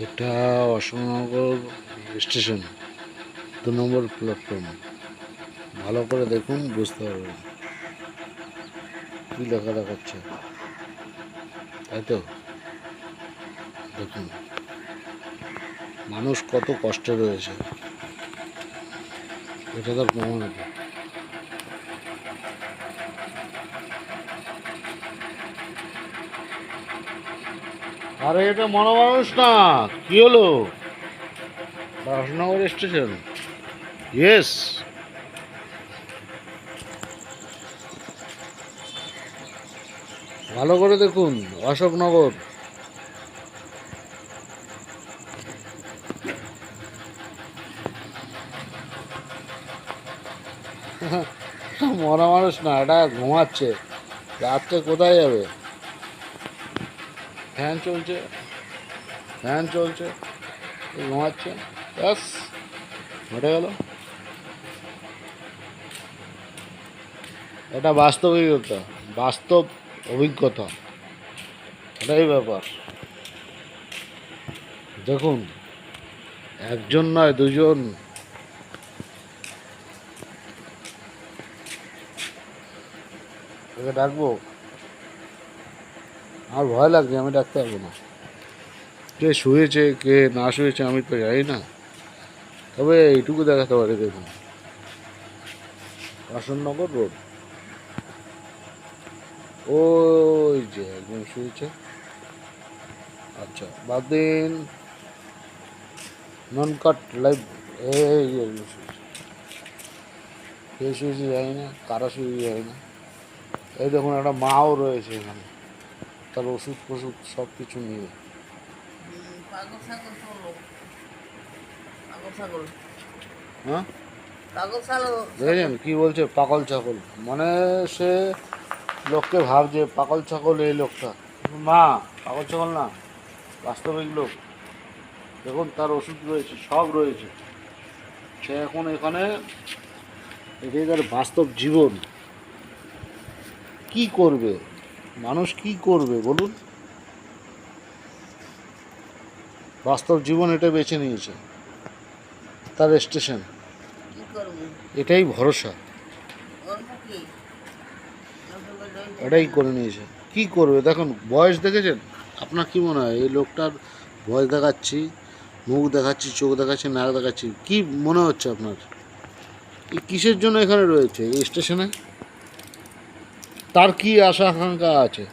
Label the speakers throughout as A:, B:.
A: এটা অশোকনগর স্টেশন, দু নম্বর প্ল্যাটফর্ম ভালো করে দেখুন, বুঝতে পারবেন। কী লেখা দেখাচ্ছে তাই তো? দেখুন। মানুষ কত কষ্টে রয়েছে। এটা তার প্রমাণ। আরে এটা মনোমানুষ না। কি হলো? দাসনগর স্টেশন। ইয়েস ভালো করে দেখুন অশোকনগর। মরা মানুষ না এটা ঘুমাচ্ছে। রাত্রে কোথায় যাবে? ফ্যান চলছে ফ্যান চলছে, ঘুমাচ্ছে, ব্যাস, ঘটে গেল। এটা বাস্তবিকতা বাস্তব অভিজ্ঞতা, এটাই ব্যাপার। দেখুন, একজন নয়, দুজন। ওকে ডাকবো? আমার ভয় লাগছে, আমি ডাকতে পারব না। কে শুয়েছে, কে না শুয়েছে, আমি তো জানি না। তবে এইটুকু দেখাতে পারি, দেখুন। আসননগর রোড। ওই যে একদম শুয়েছে। আচ্ছা বাদ দিন। নন কাট লাইভ, এই একদম শুয়েছে। কে শুয়েছে জানি না, কারা শুয়েছে জানি না। এই দেখুন, একটা মাও রয়েছে এখানে। তার ওষুধ ফষুধ সব কিছু নিয়ে।
B: পাগল ছাগল পাগল ছাগল।
A: হ্যাঁ? দেখেছেন কি বলছে? পাগল ছাগল। মানে সে লোককে ভাবছে পাগল ছাগল এই লোকটা। মা পাগল ছাগল না বাস্তবিক লোক। দেখুন তার ওষুধ রয়েছে সব রয়েছে। সে এখন এখানে এটাই তার বাস্তব জীবন। কি করবে? মানুষ কি করবে বলুন? বাস্তব জীবন এটা বেছে নিয়েছে তার স্টেশন এটাই ভরসা। এটাই করে নিয়েছে। কি করবে? দেখুন বয়স দেখেছেন? আপনার কি মনে হয়? এই লোকটার বয়স দেখাচ্ছি মুখ দেখাচ্ছি চোখ দেখাচ্ছি নাক দেখাচ্ছি কি মনে হচ্ছে আপনার? এই কিসের জন্য এখানে রয়েছে? এই স্টেশনে তার কি আশা আকাঙ্ক্ষা আছে?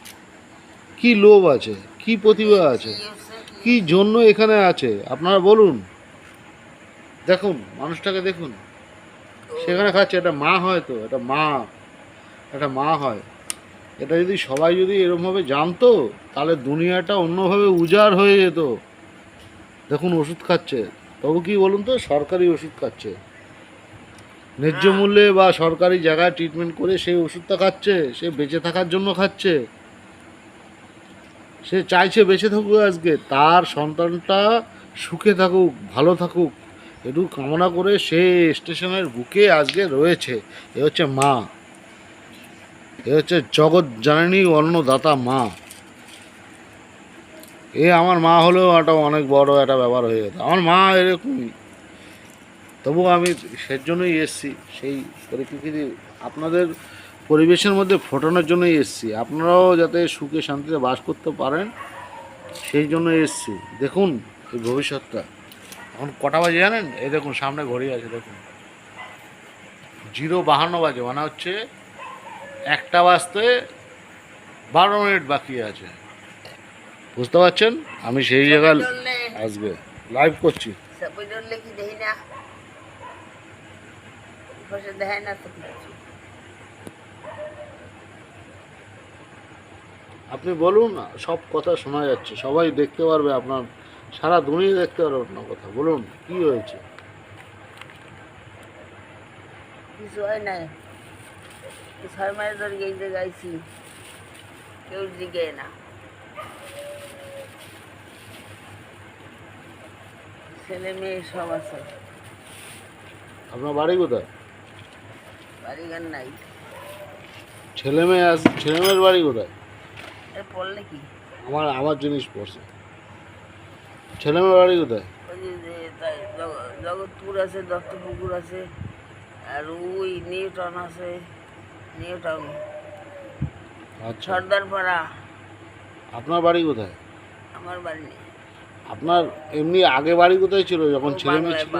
A: কি লোভ আছে? কি প্রতিভা আছে?
B: কি
A: জন্য এখানে আছে? আপনারা বলুন। দেখুন, মানুষটাকে দেখুন। সেখানে খাচ্ছে এটা মা হয় তো এটা মা, একটা মা হয়। এটা যদি সবাই যদি এরমভাবে জানতো, তাহলে দুনিয়াটা অন্যভাবে উজাড় হয়ে যেত। দেখুন, ওষুধ খাচ্ছে। তবু কি বলুন তো, সরকারি ওষুধ খাচ্ছে। ন্যায্য মূল্যে বা সরকারি জায়গায় ট্রিটমেন্ট করে সেই ওষুধটা খাচ্ছে সে বেঁচে থাকার জন্য খাচ্ছে। সে চাইছে বেঁচে থাকুক আজকে তার সন্তানটা সুখে থাকুক ভালো থাকুক একটু কামনা করে সে স্টেশনের বুকে আজকে রয়েছে। এ হচ্ছে মা। এ হচ্ছে জগৎ জননী অন্নদাতা মা। এ আমার মা হলেও একটা অনেক বড় একটা ব্যাপার হয়ে যেত। আমার মা এরকমই। তবু আমি সের জন্যই এসছি সেই পরিপ্রেক্ষিতে আপনাদের পরিবেশের মধ্যে ফোটানোর জন্যই এসছি। আপনারাও যাতে সুখে শান্তিতে বাস করতে পারেন সেই জন্য এসছি। দেখুন এই ভবিষ্যৎটা। এখন কটা বাজে জানেন? এই দেখুন সামনে ঘড়ি আছে দেখুন। জিরো বাহান্ন বাজে মানে হচ্ছে একটা বাজতে বারো মিনিট বাকি আছে। বুঝতে পারছেন? আমি সেই জায়গায় আজকে লাইভ করছি
B: সবাই ধরলে কি দেখি না বসে দেখায় না তো কিছু
A: আপনি বলুন সব কথা শোনা যাচ্ছে সবাই দেখতে পারবে আপনার সারা দুনিয়া দেখতে পারবে আপনার কথা বলুন কি হয়েছে?
B: কিছু হয় না ছয় মাস ধরে গেছে গাইছি কেউ জিগে না। ছেলে মেয়ে সব আছে।
A: আপনার বাড়ি কোথায়?
B: বাড়িঘর নাই।
A: ছেলে মেয়ে আস ছেলে মেয়ের বাড়ি কোথায়?
B: পড়লে কি?
A: আমার আমার জিনিস পড়ছে। ছেলে মেয়ে বাড়ি কোথায়?
B: জগৎপুর আছে দত্তপুকুর আছে আর ওই নিউটন আছে নিউটন
A: আচ্ছা।
B: সর্দারপাড়া।
A: আপনার বাড়ি কোথায়?
B: আমার বাড়ি নেই।
A: আপনার এমনি আগে বাড়ি কোথায় ছিল যখন ছেলে মেয়ে
B: বাংলায়
A: ছিল?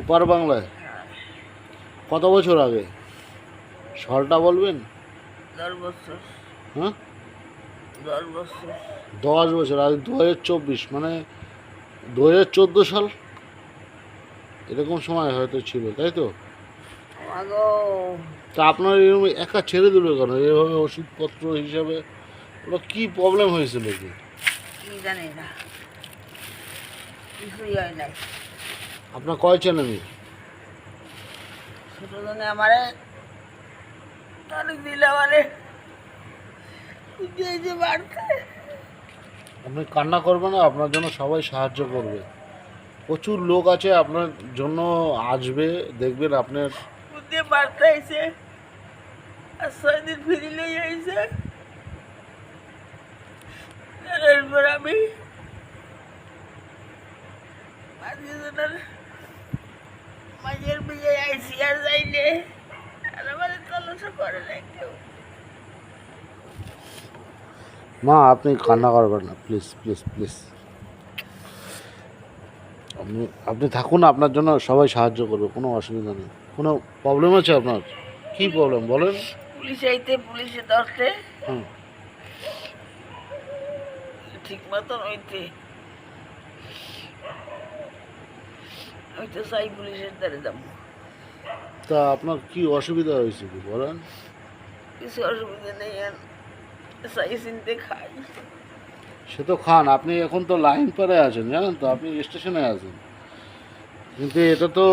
A: ওপার বাংলায়? কত বছর আগে? সালটা বলবেন?
B: দশ বছর।
A: হ্যাঁ?
B: দশ বছর।
A: দশ বছর আজ দু হাজার চব্বিশ মানে দু হাজার চোদ্দ সাল? এরকম সময় হয়তো ছিল তাই তো? তা আপনার এরকম একা ছেড়ে দিল কেন? এভাবে ওষুধপত্র হিসাবে ওটা কী প্রবলেম হয়েছিল কি? আপনার কয় ছেলে মেয়ে?
B: আমারে দিলে আমারে দিয়েছে বাড়তে
A: আপনি কান্না করবেন না আপনার জন্য সবাই সাহায্য করবে। প্রচুর লোক আছে আপনার জন্য আসবে দেখবেন আপনার
B: বুদ্ধি বাড়তে আইছে আর ছয় দিন আর এরপর আমি মাঝের বিয়ে আইসি আর যাইলে আর আমার তলসা করে না কেউ।
A: মা আপনি কান্না করবেন না প্লিজ প্লিজ প্লিজ। আপনি আপনি থাকুন আপনার জন্য সবাই সাহায্য করবে কোনো অসুবিধা নেই। কোনো প্রবলেম আছে আপনার? কি প্রবলেম বলেন।
B: পুলিশ আইতে পুলিশে ধরতে।
A: হুম।
B: ঠিক মতন হইতে। আমি তো চাই পুলিশের দ্বারে যাব।
A: তা আপনার কি অসুবিধা হয়েছে কি বলেন?
B: কিছু অসুবিধা নেই আর চাই চিনতে খাই।
A: সে তো খান আপনি এখন তো লাইন পারে আছেন জানেন তো আপনি স্টেশনে আছেন। কিন্তু এটা তো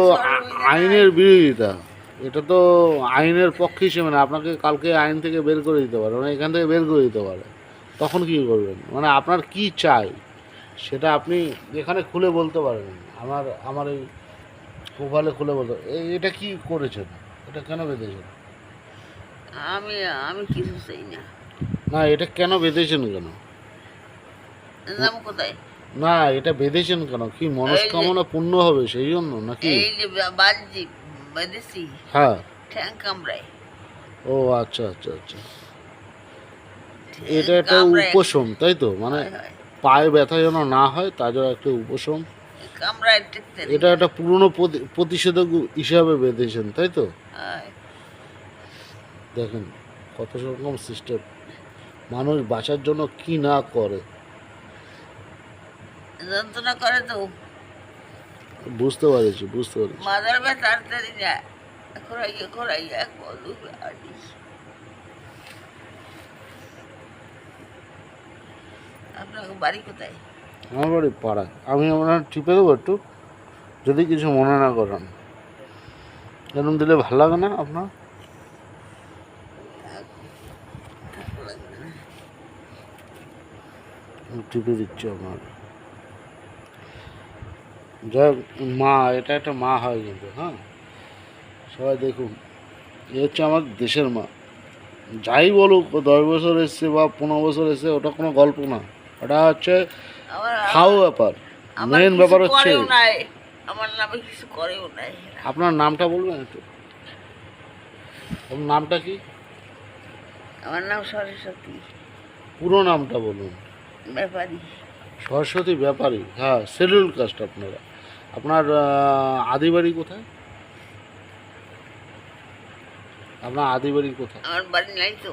A: আইনের বিরোধিতা। এটা তো আইনের পক্ষে হিসেবে না আপনাকে কালকে আইন থেকে বের করে দিতে পারে মানে এখান থেকে বের করে দিতে পারে। তখন কি করবেন? মানে আপনার কি চাই? সেটা আপনি এখানে খুলে বলতে পারেন। আমার আমার এই মোবাইলে খুলে বলতো এই- এটা কি করেছেন এটা কেন বেঁধেছেন
B: আমি আমি কিছু চাই না।
A: না এটা কেন বেঁধেছেন কেন?
B: যাব কোথায়?
A: না এটা বেঁধেছেন কেন? কি মনস্কামনা পূর্ণ হবে সেই জন্য নাকি?
B: এই যে বা- বেঁধেছি
A: হ্যাঁ।
B: ঠ্যাং কামড়ায়।
A: ও আচ্ছা আচ্ছা আচ্ছা। এটা একটা উপশম তাই তো? মানে। পায়ে ব্যথা যেন না হয় তার একটা উপশম।
B: কামড়ায় টিকতে নেই।
A: এটা একটা পুরনো প্রতি- প্রতিষেধক হিসাবে বেঁধেছেন তাই তো?
B: হয়।
A: দেখেন কত রকম সিস্টেম মানুষ বাঁচার জন্য কি না করে।
B: যন্ত্রণা করে তো।
A: বুঝতে পারছি বুঝতে পারছি।
B: মাদার ব্যথা তাড়াতাড়ি না। খোরাইয়ে খোরাইয়ে এক বন্ধু আনি আপনার বাড়ি কোথায়?
A: আমার বাড়ি পাড়ায়। আমি আপনার টিপে দেবো একটু, যদি কিছু মনে না করেন। এরকম দিলে ভালো লাগে না আপনার? টিপে দিচ্ছি আপনার। যাই মা, এটা একটা মা হয় কিন্তু হ্যাঁ? সবাই দেখুন, এ হচ্ছে আমার দেশের মা। যাই বলুক, দশ বছর এসছে বা পনেরো বছর এসছে, ওটা কোনো গল্প না। ওটা হচ্ছে ব্যাপার। মেন ব্যাপার হচ্ছে
B: আমার নামে কিছু করেও নাই।
A: আপনার নামটা বলবেন একটু। আপনার নামটা কি?
B: আমার নাম সরস্বতী।
A: পুরো নামটা বলুন।
B: ব্যাপারী।
A: সরস্বতী ব্যাপারী। হ্যাঁ শিডিউল কাস্ট আপনারা। আপনার আদি বাড়ি কোথায়? আপনার আদি বাড়ি কোথায়?
B: আমার বাড়ি নাই তো।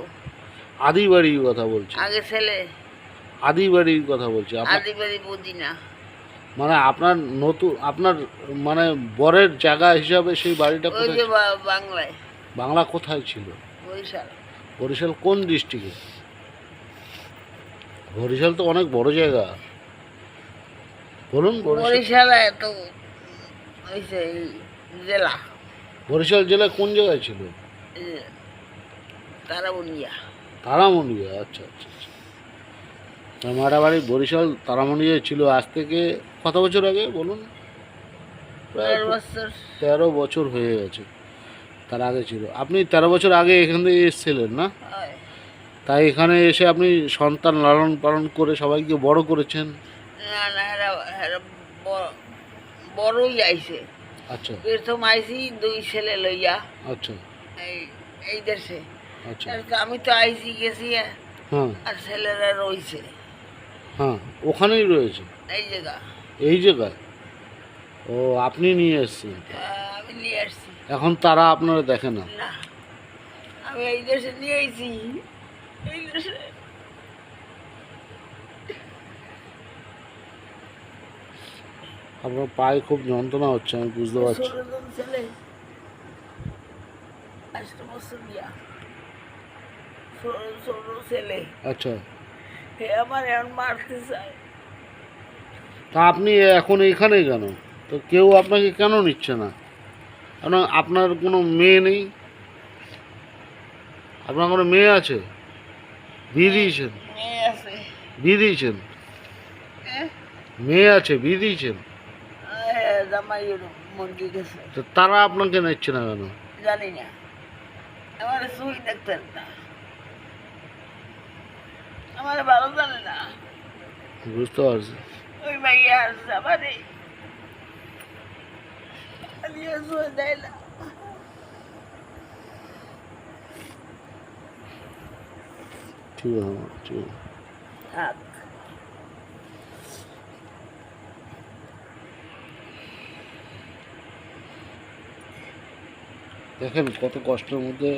A: আদি বাড়ির কথা বলছি
B: আগে ছেলে।
A: আদি বাড়ির কথা বলছি।
B: আদি বাড়ি বুঝি না
A: মানে আপনার নতুন আপনার মানে বরের জায়গা হিসাবে সেই বাড়িটা কোথায়?
B: বাংলায়।
A: বাংলা কোথায় ছিল?
B: বরিশাল।
A: বরিশাল কোন ডিস্ট্রিক্টে? বরিশাল তো অনেক বড় জায়গা। বলুন বরিশাল
B: তো জেলা।
A: বরিশাল জেলা কোন জায়গায় ছিল?
B: এই যে তারাবনিয়া
A: তারামন্ডিয়া আচ্ছা আচ্ছা। আমার বাড়ি বরিশাল তারামন্ডিয়া ছিল আজ থেকে কত বছর আগে বলুন? প্রায় তেরো বছর। হয়ে গেছে তার আগে ছিল। আপনি তেরো বছর আগে এখান থেকে এসেছিলেন না? তাই এখানে এসে আপনি সন্তান লালন পালন করে সবাইকে বড় করেছেন?
B: না না বড়ই আইছে।
A: আচ্ছা।
B: প্রথম আইছি দুই ছেলে লইয়া।
A: আচ্ছা।
B: এই দেশে।
A: আচ্ছা।
B: আমি তো আইছি গেছি
A: হ্যাঁ।
B: আর ছেলেরা রইছে।
A: হ্যাঁ ওখানেই রয়েছে।
B: এই জায়গা।
A: এই জায়গায়? ও আপনি নিয়ে এসেছেন?
B: আমি নিয়ে আসছি।
A: এখন তারা আপনারা দেখে না?
B: আমি এই দেশে নিয়ে আইছি এই দেশে।
A: আপনার পায়ে খুব যন্ত্রণা হচ্ছে আমি বুঝতে পারছি।
B: ছেলে।
A: আচ্ছা।
B: আমার এখন মারতে চায়।
A: তা আপনি এখন এইখানেই কেন? তো কেউ আপনাকে কেন নিচ্ছে না? কারণ আপনার কোনো মেয়ে নেই? আপনার কোনো মেয়ে আছে? বিয়ে দিয়েছেন?
B: মেয়ে আছে।
A: বিয়ে দিয়েছেন?
B: হ্যাঁ।
A: মেয়ে আছে বিয়ে দিয়েছেন?
B: মন্দির গেছে।
A: তো তারা আপনাকে নিচ্ছে না কেন?
B: জানি না। আমার সুই ডাক্তার না। আমার ভালো জানে না।
A: বুঝতে পারছি।
B: ওই মাইয়া আসছে আমারে দেয় না।
A: ঠিক আছে ঠিক আছে।
B: থাক।
A: দেখেন কত কষ্টের মধ্যে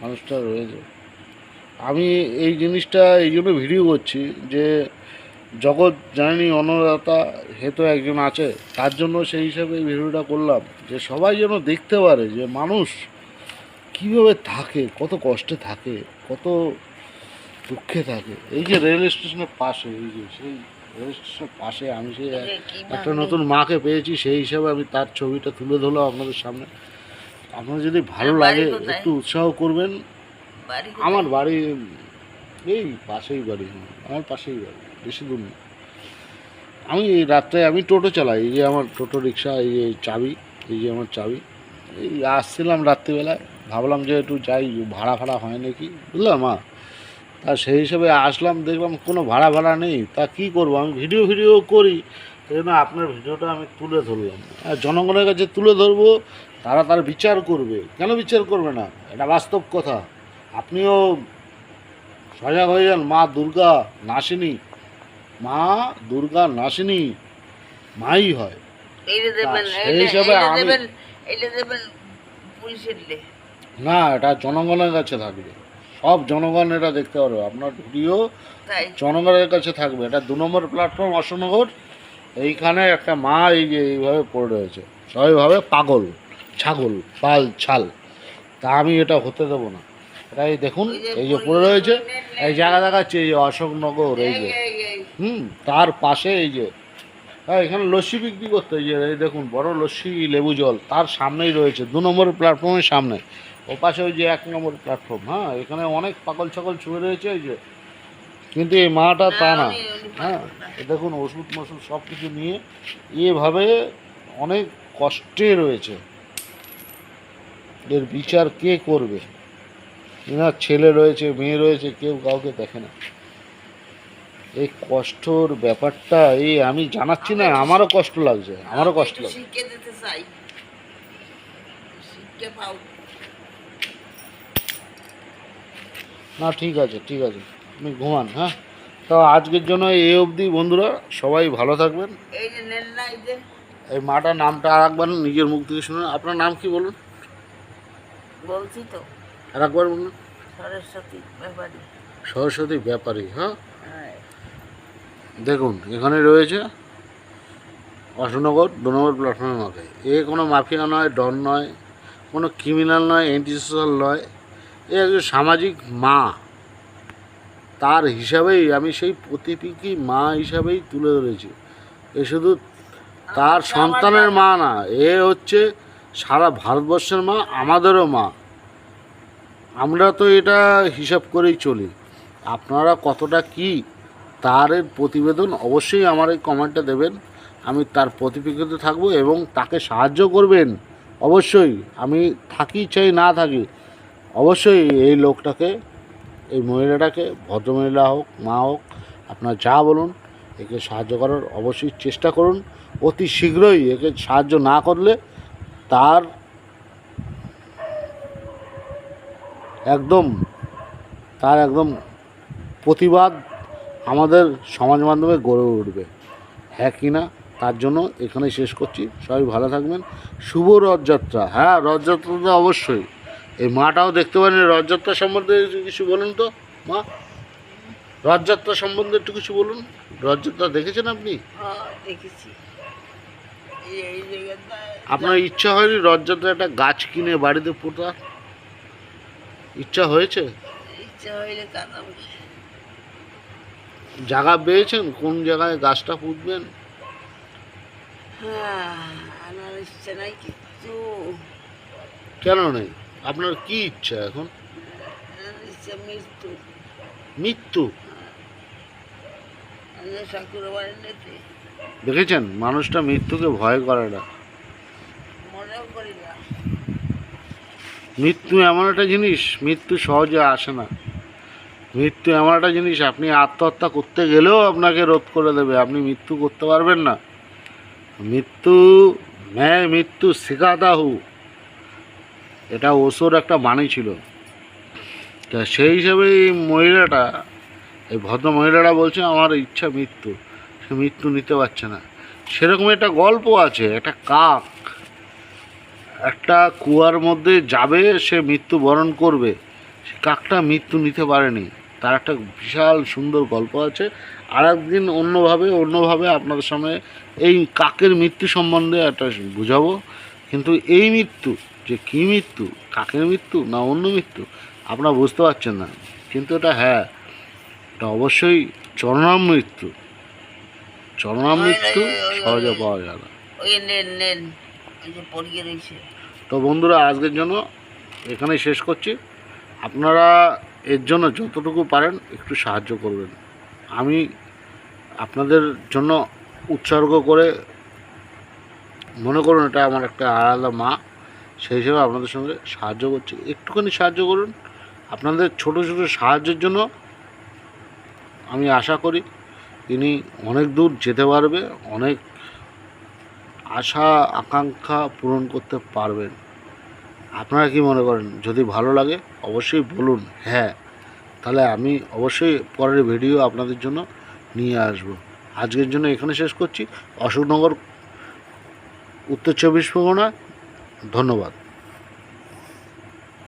A: মানুষটা রয়েছে। আমি এই জিনিসটা এই জন্য ভিডিও করছি যে জগৎ জানি অন্নদাতা হেতু একজন আছে তার জন্য সেই হিসাবে এই ভিডিওটা করলাম। যে সবাই যেন দেখতে পারে যে মানুষ কীভাবে থাকে কত কষ্টে থাকে কত দুঃখে থাকে। এই যে রেল স্টেশনের পাশে এই যে সেই রেল স্টেশনের পাশে আমি সেই
B: যে
A: একটা নতুন মাকে পেয়েছি সেই হিসাবে আমি তার ছবিটা তুলে ধরলাম আপনাদের সামনে। আপনার যদি ভালো লাগে একটু উৎসাহ করবেন।
B: বাড়ি
A: আমার বাড়ি এই পাশেই বাড়ি আমার পাশেই বাড়ি বেশি দূর না আমি রাত্রে আমি টোটো চালাই এই যে আমার টোটো রিক্সা এই যে চাবি এই যে আমার চাবি এই আসছিলাম রাত্রিবেলায় ভাবলাম যে একটু যাই ভাড়া ফাড়া হয় নাকি বুঝলাম মা? তা সেই হিসাবে আসলাম দেখলাম কোনো ভাড়া ভাড়া নেই তা কি করব? আমি ভিডিও ভিডিও করি সেই জন্য আপনার ভিডিওটা আমি তুলে ধরলাম। আর জনগণের কাছে তুলে ধরবো তারা তার বিচার করবে। কেন বিচার করবে না? এটা বাস্তব কথা। আপনিও সজাগ হয়ে যান মা দুর্গা নাসিনী। মা দুর্গা নাসিনী মাই হয়। সেই হিসাবে আমি- না এটা জনগণের কাছে থাকবে। সব জনগণ এটা দেখতে পারবে। আপনার ভিডিও জনগণের কাছে থাকবে। এটা দু নম্বর প্ল্যাটফর্ম অশোকনগর। এইখানে একটা মা এই যে এইভাবে পড়ে রয়েছে। সবাইভাবে পাগল ছাগল পাল ছাল। তা আমি এটা হতে দেবো না। এটা এই দেখুন এই যে পড়ে রয়েছে এই জায়গা দেখাচ্ছে এই যে অশোকনগর এই যে। হুম তার পাশে এই যে। হ্যাঁ এখানে লস্যি বিক্রি করতে এই যে এই দেখুন বড় লস্যি লেবু জল তার সামনেই রয়েছে দু নম্বর প্ল্যাটফর্মের সামনে। ও পাশে ওই যে এক নম্বর প্ল্যাটফর্ম হ্যাঁ এখানে অনেক পাগল ছাগল ছুঁয়ে রয়েছে এই যে। কিন্তু এই মাটা তা না হ্যাঁ দেখুন ওষুধ মষুধ সব কিছু নিয়ে এভাবে অনেক কষ্টে রয়েছে। এর বিচার কে করবে? এনার ছেলে রয়েছে মেয়ে রয়েছে কেউ কাউকে দেখে না। এই কষ্টর ব্যাপারটা এই আমি জানাচ্ছি না আমারও কষ্ট লাগছে আমারও কষ্ট লাগছে। না ঠিক আছে ঠিক আছে আপনি ঘুমান হ্যাঁ? তো আজকের জন্য এই অবধি বন্ধুরা সবাই ভালো থাকবেন।
B: এই না
A: মাটার নামটা আর একবার নিজের মুখ থেকে শুনুন আপনার নাম কি বলুন?
B: বলছি তো।
A: আর একবার বলুন।
B: সরস্বতী ব্যাপারী।
A: সরস্বতী ব্যাপারী হ্যাঁ?
B: হ্যাঁ।
A: দেখুন এখানে রয়েছে অশোকনগর দু নম্বর প্ল্যাটফর্মের মাকে এ কোনো মাফিয়া নয় ডন নয় কোনো ক্রিমিনাল নয় অ্যান্টি সোশ্যাল নয়। এ একজন সামাজিক মা। তার হিসাবেই আমি সেই প্রতিপিকি মা হিসাবেই তুলে ধরেছি। এ শুধু তার সন্তানের মা না এ হচ্ছে সারা ভারতবর্ষের মা আমাদেরও মা। আমরা তো এটা হিসাব করেই চলি। আপনারা কতটা কি তার প্রতিবেদন অবশ্যই আমার এই কমেন্টটা দেবেন। আমি তার প্রতিপিকিত থাকব এবং তাকে সাহায্য করবেন। অবশ্যই আমি থাকি চাই না থাকি, অবশ্যই এই লোকটাকে, এই মহিলাটাকে, ভদ্রমহিলা হোক, মা হোক, আপনার যা বলুন, একে সাহায্য করার অবশ্যই চেষ্টা করুন। অতি শীঘ্রই একে সাহায্য না করলে তার একদম তার একদম প্রতিবাদ আমাদের সমাজ মাধ্যমে গড়ে উঠবে। হ্যাঁ কি না? তার জন্য এখানে শেষ করছি। সবাই ভালো থাকবেন। শুভ রথযাত্রা। হ্যাঁ রথযাত্রা তো অবশ্যই। এই মাটাও দেখতে পারেন রথযাত্রা সম্বন্ধে কিছু বলুন তো মা। রথযাত্রা সম্বন্ধে একটু কিছু বলুন। রথযাত্রা দেখেছেন আপনি?
B: হ্যাঁ দেখেছি।
A: আপনার ইচ্ছা হয়নি রথযাত্রা একটা গাছ কিনে বাড়িতে পোতার? ইচ্ছা হয়েছে?
B: ইচ্ছা হইলে
A: জায়গা পেয়েছেন? কোন জায়গায় গাছটা পুঁতবেন?
B: হ্যাঁ আমার ইচ্ছা নাই কিচ্ছু।
A: কেন নেই? আপনার কি ইচ্ছা এখন?
B: ইচ্ছা মৃত্যু।
A: মৃত্যু?
B: নিতে।
A: দেখেছেন? মানুষটা মৃত্যুকে ভয় করে না
B: মনেও করি না
A: মৃত্যু এমন একটা জিনিস, মৃত্যু সহজে আসে না। মৃত্যু এমন একটা জিনিস, আপনি আত্মহত্যা করতে গেলেও আপনাকে রোধ করে দেবে, আপনি মৃত্যু করতে পারবেন না। মৃত্যু ম্যায় মৃত্যু শেখাতা হু এটা ওসোর একটা বাণী ছিল। তা সেই হিসাবে এই মহিলাটা, এই ভদ্র মহিলাটা বলছে, আমার ইচ্ছা মৃত্যু। সে মৃত্যু নিতে পারছে না। সেরকম একটা গল্প আছে, একটা কাক। একটা কুয়ার মধ্যে যাবে, সে মৃত্যু বরণ করবে। সে কাকটা মৃত্যু নিতে পারেনি। তার একটা বিশাল সুন্দর গল্প আছে। আর একদিন অন্যভাবে অন্যভাবে আপনাদের সামনে এই কাকের মৃত্যু সম্বন্ধে একটা বুঝাবো। কিন্তু এই মৃত্যু, যে কী মৃত্যু, কাকের মৃত্যু না অন্য মৃত্যু, আপনারা বুঝতে পারছেন না। কিন্তু এটা হ্যাঁ এটা অবশ্যই চরণাম মৃত্যু। চরণাম মৃত্যু সহজে পাওয়া যায় না। তো বন্ধুরা, আজকের জন্য এখানেই শেষ করছি। আপনারা এর জন্য যতটুকু পারেন একটু সাহায্য করবেন। আমি আপনাদের জন্য উৎসর্গ করে মনে করুন, এটা আমার একটা আলাদা মা, সেই হিসেবে আপনাদের সঙ্গে সাহায্য করছি। একটুখানি সাহায্য করুন। আপনাদের ছোট ছোট সাহায্যের জন্য আমি আশা করি তিনি অনেক দূর যেতে পারবে, অনেক আশা, আকাঙ্ক্ষা পূরণ করতে পারবেন। আপনারা কি মনে করেন, যদি ভালো লাগে অবশ্যই বলুন। হ্যাঁ তাহলে আমি অবশ্যই পরের ভিডিও আপনাদের জন্য নিয়ে আসব। আজকের জন্য এখানে শেষ করছি। অশোকনগর, উত্তর চব্বিশ পরগনা, ধন্যবাদ।